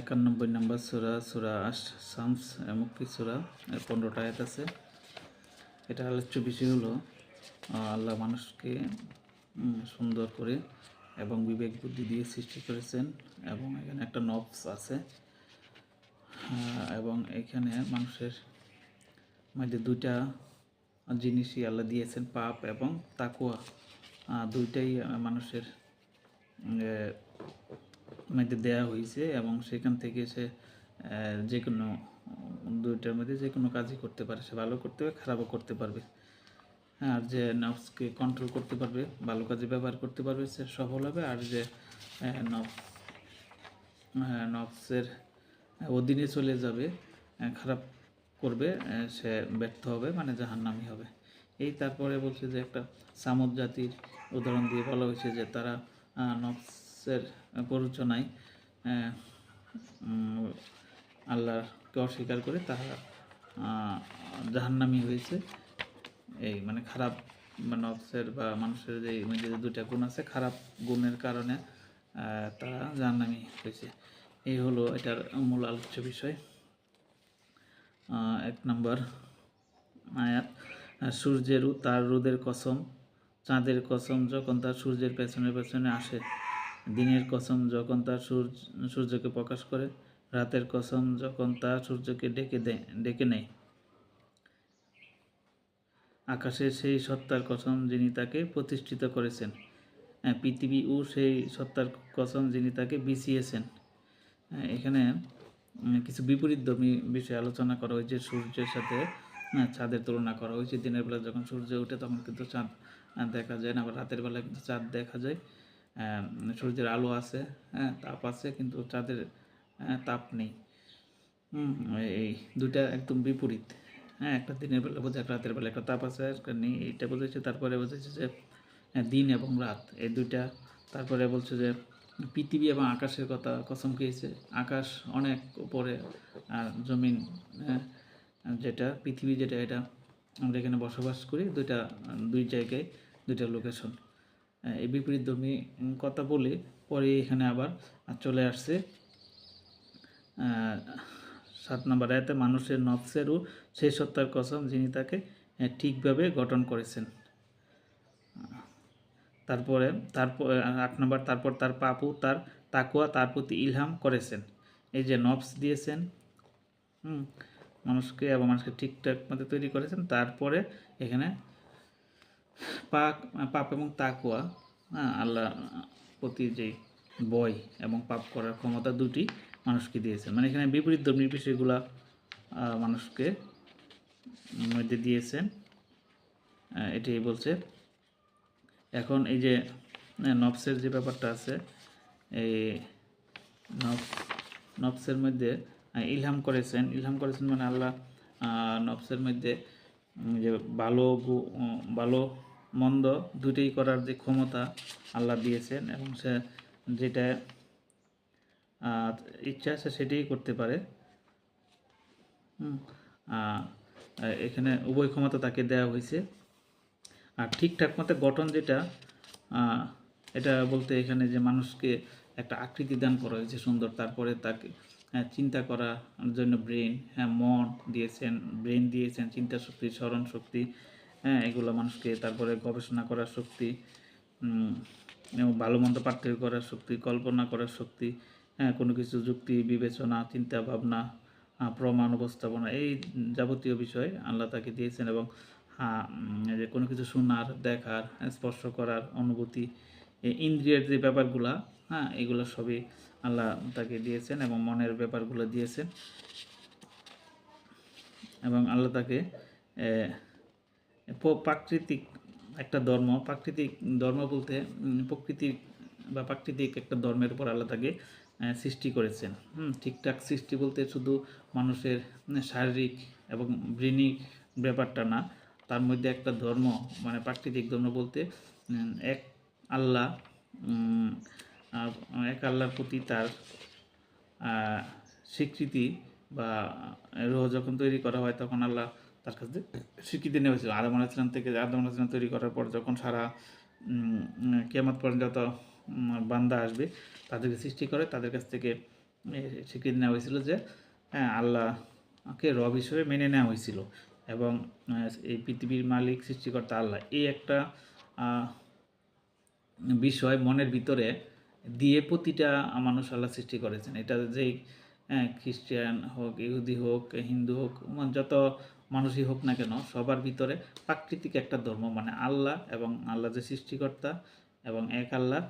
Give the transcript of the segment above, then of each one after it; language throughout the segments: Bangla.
একানব্বই নম্বর সুরা সুরা আশ, শামস, মুক্তি সুরা পনেরোটা আয়াত আছে। এটা আলোচ্য বিষয় হলো আল্লাহ মানুষকে সুন্দর করে এবং বিবেক বুদ্ধি দিয়ে সৃষ্টি করেছেন এবং এখানে একটা নবস আছে। এবং এখানে মানুষের মধ্যে দুইটা জিনিসই আল্লাহ দিয়েছেন, পাপ এবং তাকুয়া দুইটাই মানুষের মধ্যে দেয়া হয়েছে এবং সেখান থেকে সে যে কোনো দুইটার মধ্যে যে কোনো কাজই করতে পারে। সে ভালো করতে পারবে খারাপও করতে পারবে। হ্যাঁ আর যে নফসকে কন্ট্রোল করতে পারবে ভালো কাজে ব্যবহার করতে পারবে সে সফল হবে। আর যে আহ, নফসের অধীনে চলে যাবে খারাপ করবে সে ব্যর্থ হবে মানে জাহান্নামি হবে। এই তারপরে বলছে যে একটা সামুদ জাতির উদাহরণ দিয়ে বলা হয়েছে যে তারা আহ, নফসের প্ররোচনায় আল্লাহকে অস্বীকার করে তারা জাহান্নামি হয়েছে। এই মানে খারাপ মানে নফসের বা মানুষের যে যে দুটা গুণ আছে, খারাপ গুণের কারণে তারা জাহান্নামি হয়েছে। এই হলো এটার মূল আলোচ্য বিষয়। এক নম্বর আয়াত, সূর্যের তার রোদের কসম, চাঁদের কসম যখন তার সূর্যের পেছনে পেছনে আসে দিনের কসম যখন সূর্য, সূর্যকে প্রকাশ করে, রাতের কসম যখন তা সূর্যকে ডেকে ডেকে নেয়। আকাশের সেই সত্তার কসম যিনি তাকে প্রতিষ্ঠিত করেছেন পৃথিবী ও সেই সত্তার কসম যিনি তাকে বিছিয়েছেন। এখানে কিছু বিপরীতধর্মী বিষয়ে আলোচনা করা হয়েছে। সূর্যের সাথে চাঁদের তুলনা করা হয়েছে। দিনের বেলা যখন সূর্য ওঠে, তখন কিন্তু চাঁদ দেখা যায় না, আবার রাতের বেলা কিন্তু চাঁদ দেখা যায়। সূর্যের আলো আছে হ্যাঁ তাপ আছে কিন্তু চাঁদের আহ, তাপ নেই। এই দুইটা একদম বিপরীত। হ্যাঁ একটা দিনের বেলা বোঝায় একটা রাতের বেলা একটা তাপ আছে একটা নেই এইটা বোঝাচ্ছে তারপরে বোঝাচ্ছে যে হ্যাঁ, দিন এবং রাত এই দুইটা। তারপরে বলছে যে পৃথিবী এবং আকাশের কথা কসম খেয়েছে। আকাশ অনেক উপরে আর জমিন হ্যাঁ, যেটা পৃথিবী যেটা এটা আমরা এখানে বসবাস করি দুইটা দুই জায়গায় দুইটা লোকেশন এই বিপরীত ধর্মী কথা বলে পরে এখানে আবার চলে আসছে। সাত নম্বর আয়াতে, মানুষের নফসেরও সেই সত্তার কসম যিনি তাকে ঠিকভাবে গঠন করেছেন। তারপরে, তারপর আট নম্বর, তারপর তার পাপু তার তাকুয়া তার প্রতি ইলহাম করেছেন। এই যে নফস দিয়েছেন হুম মানুষকে এবং মানুষকে ঠিকঠাক মতো তৈরি করেছেন, তারপরে এখানে পাক পাপ এবং তাকুয়া হ্যাঁ আল্লাহ প্রতি যে বয় এবং পাপ করার ক্ষমতা দুটি মানুষকে দিয়েছেন। মানে এখানে বিপরীত ধর্মী বিষয়গুলা মানুষকে মধ্যে দিয়েছেন। এটাই বলছে। এখন এই যে আহ, নফসের যে ব্যাপারটা আছে এই নফসের মধ্যে ইলহাম করেছেন। ইলহাম করেছেন মানে আল্লাহ আহ, নফসের মধ্যে যে ভালো ভালো মন্দ দুটোই করার যে ক্ষমতা আল্লাহ দিয়েছেন এবং সে যেটা ইচ্ছা আছে সেটাই করতে পারে। এখানে উভয় ক্ষমতা তাকে দেওয়া হয়েছে। আর ঠিকঠাক মতো গঠন যেটা এটা বলতে এখানে যে মানুষকে একটা আকৃতি দান করা হয়েছে সুন্দর, তারপরে তাকে চিন্তা করার জন্য ব্রেন হ্যাঁ মন দিয়েছেন ব্রেন দিয়েছেন চিন্তা শক্তি স্মরণ শক্তি হ্যাঁ এগুলো মানুষকে তারপরে গবেষণা করার শক্তি এবং ভালো মন্দ পার্থক্য করার শক্তি কল্পনা করার শক্তি হ্যাঁ কোনো কিছু যুক্তি বিবেচনা চিন্তা ভাবনা প্রমাণ উপস্থাপনা এই যাবতীয় বিষয় আল্লাহ তাকে দিয়েছেন এবং হ্যাঁ যে কোনো কিছু শোনার দেখার হ্যাঁ, স্পর্শ করার অনুভূতি ইন্দ্রিয়ের যে ব্যাপারগুলা হ্যাঁ এগুলো সবই আল্লাহ তাকে দিয়েছেন এবং মনের ব্যাপারগুলো দিয়েছেন। এবং আল্লাহ তাকে প্রাকৃতিক একটা ধর্ম প্রাকৃতিক ধর্ম বলতে উম, প্রকৃতি বা প্রাকৃতিক একটা ধর্মের উপর আল্লাহ তাকে সৃষ্টি করেছেন। ঠিকঠাক সৃষ্টি বলতে শুধু মানুষের শারীরিক এবং ব্রেনিক ব্যাপারটা না তার মধ্যে একটা ধর্ম মানে প্রাকৃতিক ধর্ম বলতে এক আল্লাহ এক আল্লাহর প্রতি তার স্বীকৃতি বা রোহ যখন তৈরি করা হয়, তখন আল্লাহ তার কাছে স্বীকৃতি নেওয়া হয়েছিল। আদম আলাইসলাম থেকে, আদম আলাইসলাম তৈরি করার পর যখন সারা কেমত পর্যন্ত যত বান্দা আসবে, তাদেরকে সৃষ্টি করে, তাদের কাছ থেকে স্বীকৃতি নেওয়া হয়েছিল যে হ্যাঁ আল্লাহকে রব হিসেবে মেনে নেওয়া হয়েছিল এবং এই পৃথিবীর মালিক, সৃষ্টিকর্তা আল্লাহ। এই একটা বিষয় মনের ভিতরে দিয়ে প্রতিটা মানুষ আল্লাহ সৃষ্টি করেছেন। এটা যেই হ্যাঁ, খ্রিস্টান হোক ইহুদি হোক হিন্দু হোক মানে যত মানুষই হোক না কেন সবার ভিতরে প্রাকৃতিক একটা ধর্ম মানে আল্লাহ এবং আল্লাহ যে সৃষ্টিকর্তা এবং এক আল্লাহ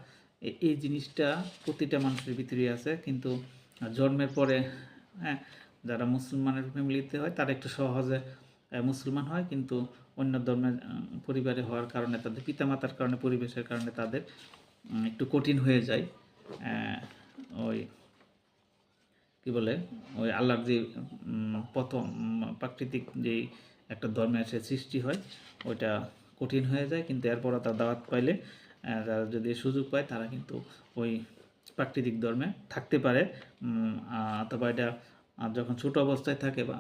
এই জিনিসটা প্রতিটা মানুষের ভিতরেই আছে। কিন্তু জন্মের পরে হ্যাঁ যারা মুসলমানের ফ্যামিলিতে হয় তারা একটু সহজে মুসলমান হয়। কিন্তু অন্য ধর্মের পরিবারে হওয়ার কারণে তাদের পিতামাতার কারণে পরিবেশের কারণে তাদের একটু কঠিন হয়ে যায়। ওই কি বলে? ওই আল্লাহর যে প্রথম প্রাকৃতিক যেই একটা ধর্মের সে সৃষ্টি হয়, ওইটা কঠিন হয়ে যায়। কিন্তু এরপরও তার দাওয়াত পাইলে তারা যদি সুযোগ পায়, তারা কিন্তু ওই প্রাকৃতিক ধর্মে থাকতে পারে। অথবা এটা যখন ছোট অবস্থায় থাকে বা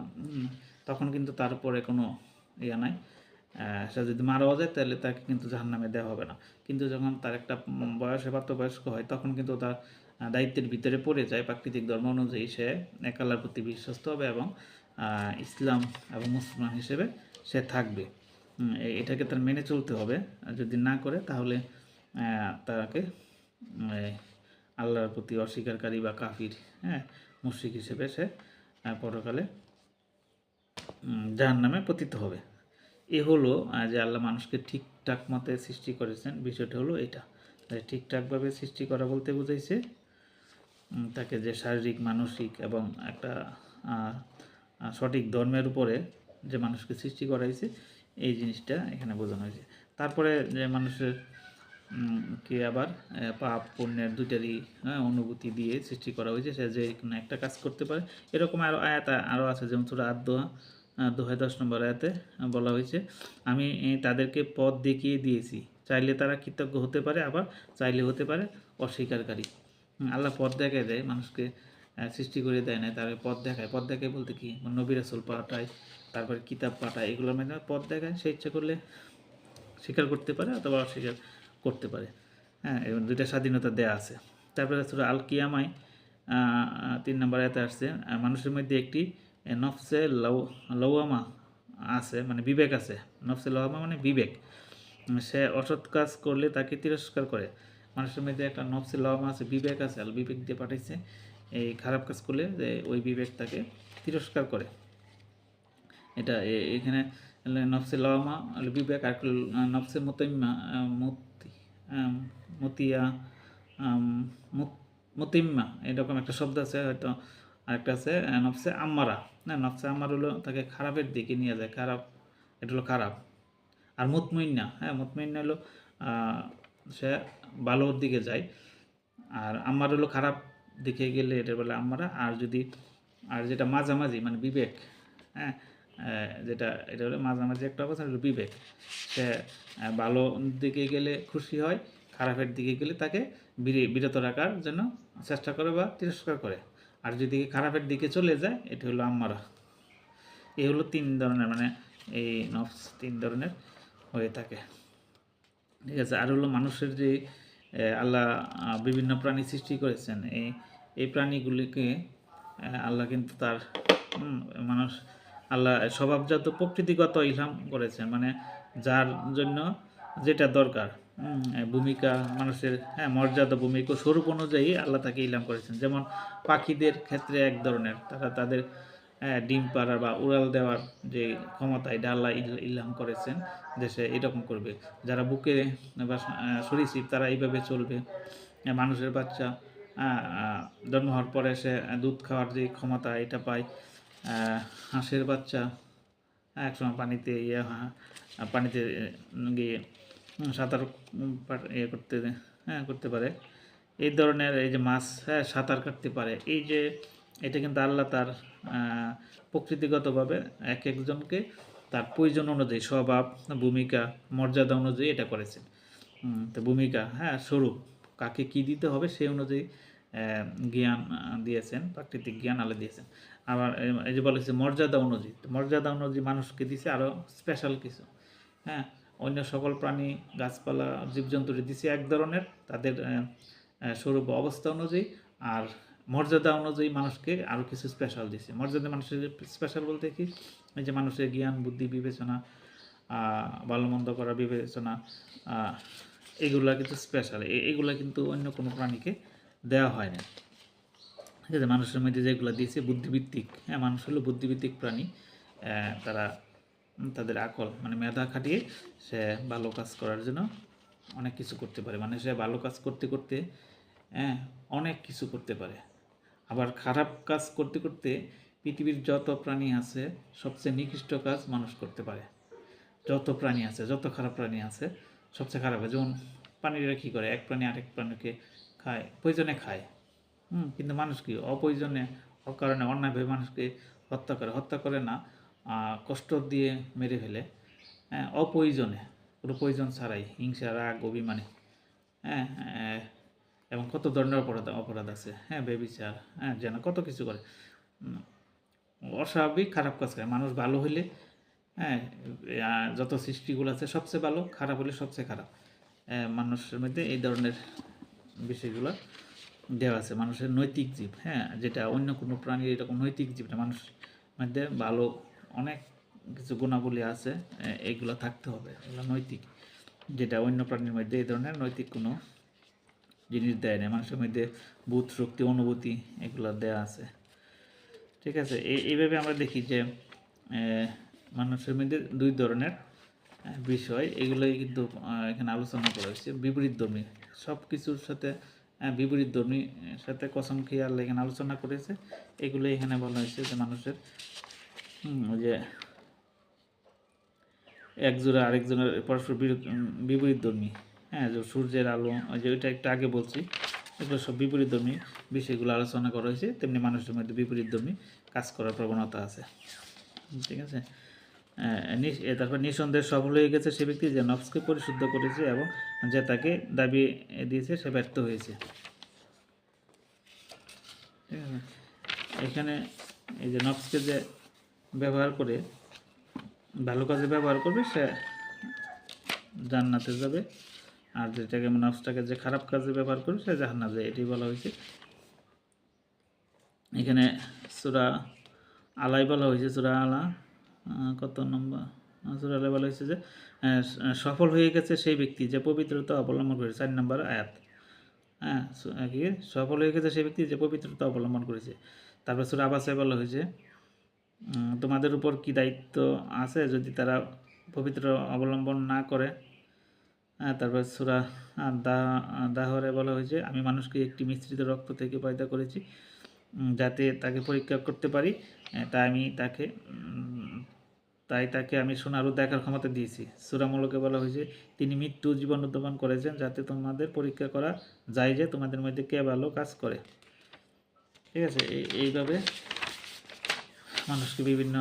তখন কিন্তু তার উপরে কোনো ইয়া নাই। সে যদি মারাও যায়, তাহলে তাকে কিন্তু জাহান্নামে দেওয়া হবে না। কিন্তু যখন তার একটা বয়সে প্রাপ্তবয়স্ক হয়, তখন কিন্তু তার দায়িত্বের ভিতরে পড়ে যায়। প্রাকৃতিক ধর্ম অনুযায়ী সে এক আল্লাহর প্রতি বিশ্বস্ত হবে এবং ইসলাম এবং মুসলমান হিসেবে সে থাকবে। এটাকে তার মেনে চলতে হবে। যদি না করে, তাহলে তাকে আল্লাহর প্রতি অস্বীকারী বা কাফির হ্যাঁ মুশ্রিক হিসেবে সে পরকালে জাহান নামে পতিত হবে। এ হলো যে আল্লাহ মানুষকে ঠিকঠাক মতে সৃষ্টি করেছেন বিষয়টা হলো এটা। ঠিকঠাকভাবে সৃষ্টি করা বলতে বুঝাইছে তাকে যে শারীরিক মানসিক এবং একটা সঠিক ধর্মের উপরে যে মানুষকে সৃষ্টি করা হয়েছে এই জিনিসটা এখানে বোঝানো হয়েছে। তারপরে যে মানুষের কে আবার পাপ পুণ্যের দুইটারই হ্যাঁ, অনুভূতি দিয়ে সৃষ্টি করা হয়েছে সে যে কোনো একটা কাজ করতে পারে। এরকম আরও আয়াত আরও আছে যেমন তোরা আদোহা দোহাই দশ নম্বর আয়াতে বলা হয়েছে আমি তাদেরকে পথ দেখিয়ে দিয়েছি। চাইলে তারা কৃতজ্ঞ হতে পারে আবার চাইলে হতে পারে অস্বীকারী। আল্লাহ পথ দেখায় দেয় মানুষকে সৃষ্টি করে দেয় না তার পথ দেখায়। পথ দেখায় বলতে কি? নবী রাসুল পাঠায় তারপরে কিতাব পাঠায় এগুলোর মাধ্যমে পথ দেখায়। সে ইচ্ছা করলে স্বীকার করতে পারে অথবা অস্বীকার করতে পারে। হ্যাঁ এবং দুইটা স্বাধীনতা দেয়া আছে। তারপরে সুরা আল আহ, তিন নম্বর এতে আসছে মানুষের মধ্যে একটি নফসে লৌ লৌয়ামা আছে মানে বিবেক আছে। নফসে লওয়ামা মানে বিবেক। সে অসৎ কাজ করলে তাকে তিরস্কার করে। মানুষের মধ্যে একটা নফসে লওয়ামা আছে, বিবেক আছে আল বিবেক দিয়ে পাঠাইছে। এই খারাপ কাজ করলে যে ওই বিবেক তাকে তিরস্কার করে। এটা এখানে নফসে লওয়ামা হলো বিবেক, আর নফসে মতইম্মা মতি মতিয়া মতিম্মা, এরকম একটা শব্দ আছে, হয়তো আরেকটা আছে নফসে আম্মারা। না নফসে আম্মার হলো তাকে খারাপের দিকে নিয়ে যায়, খারাপ, এটা হলো খারাপ। আর মুতমইন্না হ্যাঁ মুতমইন্না হলো সে ভালোর দিকে যায়। আর আম্মার হলো খারাপ দিকে গেলে এটা বলে আম্মারা। আর যদি, আর যেটা মাঝামাঝি মানে বিবেক হ্যাঁ যেটা, এটা হলো মাঝামাঝি একটা অবস্থা হলো বিবেক। সে ভালো দিকে গেলে খুশি হয়, খারাপের দিকে গেলে তাকে বিরে- বিরত রাখার জন্য চেষ্টা করে বা তিরস্কার করে। আর যদি খারাপের দিকে চলে যায় এটা হলো আম্মারা এই হলো তিন ধরনের মানে এই নফস তিন ধরনের হয়ে থাকে। ঠিক আছে আর হলো মানুষের যে এ, আল্লাহ বিভিন্ন প্রাণী সৃষ্টি করেছেন এই এই প্রাণীগুলিকে আল্লাহ কিন্তু তার মানুষ আল্লাহ স্বভাবজাত প্রকৃতিগত ইলহাম করেছেন মানে যার জন্য যেটা দরকার। এ, ভূমিকা মানুষের হ্যাঁ মর্যাদা ভূমিকা স্বরূপ অনুযায়ী আল্লাহ তাকে ইলাম করেছেন। যেমন পাখিদের ক্ষেত্রে এক ধরনের তারা তাদের হ্যাঁ, ডিম পাড়ার বা উড়াল দেওয়ার যে ক্ষমতা এটা আল্লাহ ইল- ইলহাম করেছেন দেশে এরকম করবে। যারা বুকে বা আহ, সরীসৃপ তারা এইভাবে চলবে। মানুষের বাচ্চা জন্ম হওয়ার পরে সে দুধ খাওয়ার যে ক্ষমতা এটা পায় হাঁসের বাচ্চা হ্যাঁ, একসময় পানিতে ইয়ে হ্যাঁ, পানিতে গিয়ে সাঁতার ইয়ে করতে হ্যাঁ করতে পারে। এই ধরনের এই যে মাছ হ্যাঁ সাঁতার কাটতে পারে। এই যে এটা কিন্তু আল্লাহ তার প্রকৃতিগতভাবে এক একজনকে তার প্রয়োজন অনুযায়ী স্বভাব, ভূমিকা, মর্যাদা অনুযায়ী এটা করেছেন তো ভূমিকা হ্যাঁ স্বরূপ, কাকে কি দিতে হবে সেই অনুযায়ী জ্ঞান দিয়েছেন, প্রাকৃতিক জ্ঞান আলো দিয়েছেন। আবার এই- যে বলেছে মর্যাদা অনুযায়ী মর্যাদা অনুযায়ী মানুষকে দিছে আরও স্পেশাল কিছু হ্যাঁ। অন্য সকল প্রাণী, গাছপালা জীবজন্তুরে দিছে এক ধরনের, তাদের স্বরূপ অবস্থা অনুযায়ী আর মর্যাদা অনুযায়ী মানুষকে আরও কিছু স্পেশাল দিছে। মর্যাদা মানুষের স্পেশাল বলতে কি? এই যে মানুষের জ্ঞান, বুদ্ধি, বিবেচনা ভালো মন্দ করার বিবেচনা এগুলা কিন্তু স্পেশাল এগুলা কিন্তু অন্য কোনো প্রাণীকে দেওয়া হয় না। ঠিক আছে? মানুষের মধ্যে যেগুলো দিয়েছে বুদ্ধিভিত্তিক হ্যাঁ মানুষ হলো বুদ্ধিভিত্তিক প্রাণী তারা তাদের আকল মানে মেধা খাটিয়ে সে ভালো কাজ করার জন্য অনেক কিছু করতে পারে। মানে সে ভালো কাজ করতে করতে হ্যাঁ অনেক কিছু করতে পারে। আবার খারাপ কাজ করতে করতে পৃথিবীর যত প্রাণী আছে, সবচেয়ে নিকৃষ্ট কাজ মানুষ করতে পারে। যত প্রাণী আছে, যত খারাপ প্রাণী আছে, সবচেয়ে খারাপ হয়। যেমন প্রাণীরা কী করে? এক প্রাণী আরেক প্রাণীকে খায়, প্রয়োজনে খায়। হুম, কিন্তু মানুষ কি? অপ্রয়োজনে, অকারণে, অন্যায়ভাবে মানুষকে হত্যা করে। হত্যা করে না কষ্ট দিয়ে মেরে ফেলে। হ্যাঁ অপ্রয়োজনে, কোনো প্রয়োজন ছাড়াই, হিংসা, রাগ, অভিমানে। হ্যাঁ এবং কত ধরনের অপরাধ অপরাধ আছে হ্যাঁ বেবিচার হ্যাঁ যেন কত কিছু করে। অস্বাভাবিক খারাপ কাজ করে। মানুষ ভালো হইলে হ্যাঁ যত সৃষ্টিগুলো আছে, সবচেয়ে ভালো, খারাপ হলে সবচেয়ে খারাপ। মানুষের মধ্যে এই ধরনের বিষয়গুলো দেওয়া আছে। মানুষের নৈতিক জীব হ্যাঁ যেটা অন্য কোনো প্রাণীর এরকম নৈতিক জীব না মানুষ মধ্যে ভালো অনেক কিছু গুণাবলী আছে এগুলো থাকতে হবে, এগুলো নৈতিক। যেটা অন্য প্রাণীর মধ্যে এই ধরনের নৈতিক কোনো জিনিস দেয় না, মানুষের মধ্যে বুধ শক্তি, অনুভূতি এগুলো দেওয়া আছে। ঠিক আছে এই- এইভাবে আমরা দেখি যে মানুষের মধ্যে দুই ধরনের বিষয়, এগুলোই কিন্তু এখানে আলোচনা করা হয়েছে, বিপরীত ধর্মী। সব কিছুর সাথে বিপরীত ধর্মী সাথে কসম খেয়ে আল্লাহ এখানে আলোচনা করেছে। এগুলো এখানে বলা হয়েছে যে মানুষের যে একজোড়া আরেকজনের পরস্পর বিপরীত ধর্মী। হ্যাঁ যে সূর্যের আলো যে ওইটা একটু আগে বলছি, এগুলো সব বিপরীত ধর্মী। বিষয়গুলো আলোচনা করা হয়েছে, তেমনি মানুষের মধ্যে বিপরীত ধর্মী কাজ করার প্রবণতা আছে। ঠিক আছে? তারপর নিঃসন্দেহে সফল হয়ে গেছে সে ব্যক্তি যে নফসকে পরিশুদ্ধ করেছে এবং যে তাকে দাবি দিয়েছে সে ব্যর্থ হয়েছে। ঠিক আছে? এখানে এই যে নফসকে যে ব্যবহার করে, ভালো কাজে ব্যবহার করবে, সে জান্নাতে যাবে। আর যেটাকে নফসটাকে যে খারাপ কাজে ব্যবহার করবে, সে জাহান্নাত যাবে এটি বলা হয়েছে। এখানে সুরা আলাই বলা হয়েছে, সুরা আলা কত নম্বর? সুরা আলাই বলা হয়েছে যে সফল হয়ে গেছে সেই ব্যক্তি যে পবিত্রতা অবলম্বন করেছে। চার নম্বর আয়াত। হ্যাঁ কি? সফল হয়ে গেছে সেই ব্যক্তি যে পবিত্রতা অবলম্বন করেছে। তারপর সুরা আবাসে বলা হয়েছে তোমাদের উপর কি দায়িত্ব আছে যদি তারা পবিত্র অবলম্বন না করে? তারপর সুরা দাহরে বলা হয়েছে, আমি মানুষকে একটি মিশ্রিত রক্ত থেকে পয়দা করেছি যাতে তাকে পরীক্ষা করতে পারি তাই আমি তাকে তাই তাকে আমি সোনারও দেখার ক্ষমতা দিয়েছি। সুরামূলকে বলা হয়েছে, তিনি মৃত্যু জীবন উদ্ভাবন করেছেন যাতে তোমাদের পরীক্ষা করা যায় যে তোমাদের মধ্যে কে ভালো কাজ করে। ঠিক আছে, এই, এইভাবে মানুষকে বিভিন্ন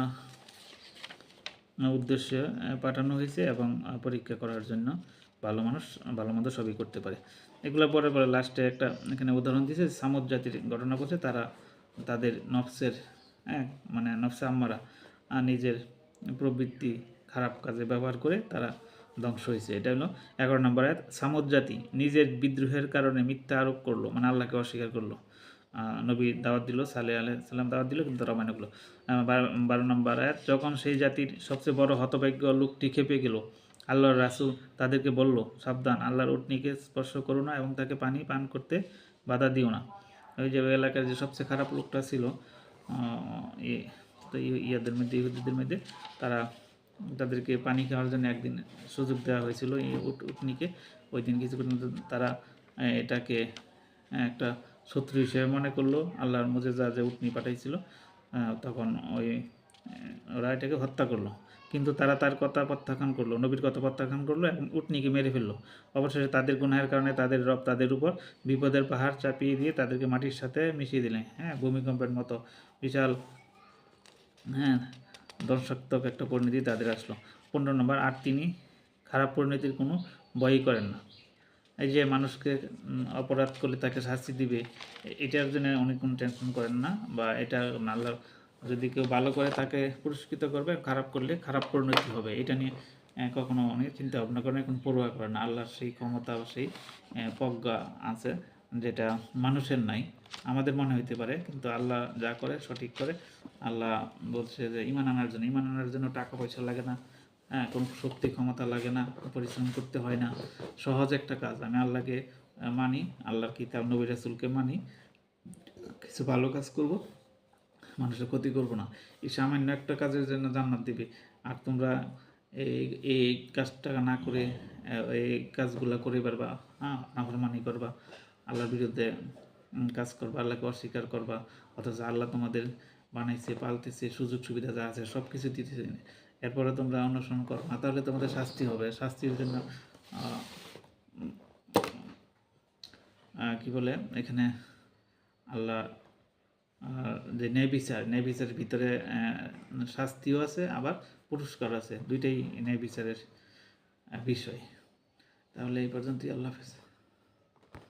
উদ্দেশ্যে পাঠানো হয়েছে এবং পরীক্ষা করার জন্য ভালো মানুষ, ভালো মন্দ সবই করতে পারে। এগুলো পরে পরে লাস্টে একটা এখানে উদাহরণ দিয়েছে সামুদ জাতির ঘটনা করছে তারা তাদের নফসের হ্যাঁ মানে নফসে আম্মারা নিজের প্রবৃত্তি খারাপ কাজে ব্যবহার করে তারা ধ্বংস হয়েছে। এটা হলো এগারো নম্বর সামুদ জাতি নিজের বিদ্রোহের কারণে মিথ্যা আরোপ করল মানে আল্লাহকে অস্বীকার করল। নবী দাওয়াত দিল, সালে আলাই সাল্লাম দাওয়াত দিল, কিন্তু তারা করল বারো- বারো নম্বর আয়াত, যখন সেই জাতির সবচেয়ে বড় হতভাগ্য লোকটি খেপে গেল, আল্লাহর রাসূল তাদেরকে বলল, সাবধান, আল্লাহর উটনিকে স্পর্শ করো না এবং তাকে পানি পান করতে বাধা দিও না। ওই যে এলাকার যে সবচেয়ে খারাপ লোকটা ছিল ইয়াদের মধ্যে, ইহুদিদের মধ্যে, তারা তাদেরকে পানি খাওয়ার জন্য একদিন সুযোগ দেওয়া হয়েছিল, এই উট, উটনিকে। ওই দিন কিছু তারা এটাকে একটা শত্রু হিসেবে মনে করল, আল্লাহর মজে যা উটনি পাঠাইছিল তখন ওই ওরা এটাকে হত্যা করল। কিন্তু তারা তার কথা প্রত্যাখ্যান করল, নবীর কথা প্রত্যাখ্যান করল এবং উটনিকে মেরে ফেলল। অবশেষে তাদের গুনাহের কারণে তাদের রব তাদের উপর বিপদের পাহাড় চাপিয়ে দিয়ে তাদেরকে মাটির সাথে মিশিয়ে দিলেন। হ্যাঁ ভূমিকম্পের মতো বিশাল হ্যাঁ দর্শাত্মক একটা পরিণতি তাদের আসলো। পনেরো নম্বর, আর তিনি খারাপ পরিণতির কোনো ভয়ই করেন না। এই যে মানুষকে অপরাধ করলে তাকে শাস্তি দিবে, এটার জন্য অনেক কোনো টেনশন করেন না বা এটা আল্লাহ যদি কেউ ভালো করে তাকে পুরস্কৃত করবে, খারাপ করলে খারাপ পরিণতি হবে। এটা নিয়ে কখনো অনেক চিন্তা ভাবনা করেন এখন পড়ুয়া করেন আল্লাহর সেই ক্ষমতা সেই প্রজ্ঞা আছে যেটা মানুষের নাই। আমাদের মনে হইতে পারে, কিন্তু আল্লাহ যা করে সঠিক করে, আল্লাহ বলছে যে, ইমান আনার জন্য, ইমান আনার জন্য টাকা পয়সা লাগে না। হ্যাঁ কোনো শক্তি, ক্ষমতা লাগে না, পরিশ্রম করতে হয় না। সহজ একটা কাজ, আমি আল্লাহকে মানি, আল্লাহর কিতাব নবী রাসুলকে মানি। কিছু ভালো কাজ করব, মানুষের ক্ষতি করব না। এই সামান্য একটা কাজের জন্য জান্নাত দিবে। আর তোমরা এই এই কাজটা না করে এই কাজগুলো করে পারবা হ্যাঁ নাফরমানি করবা, আল্লাহর বিরুদ্ধে কাজ করবা, আল্লাহকে অস্বীকার করবা, অথচ আল্লাহ তোমাদের বানাইছে, পালতেছে সুযোগ সুবিধা যা আছে সব কিছু দিতেছে। এরপরে তোমরা অনুসরণ করো। না তাহলে তোমাদের শাস্তি হবে। শাস্তির জন্য কি বলে? এখানে আল্লাহ যে ন্যায় বিচার ভিতরে শাস্তিও আছে, আবার পুরস্কার আছে। দুইটাই ন্যায় বিচারের বিষয়। তাহলে এই পর্যন্তই। আল্লাহ হাফেজ।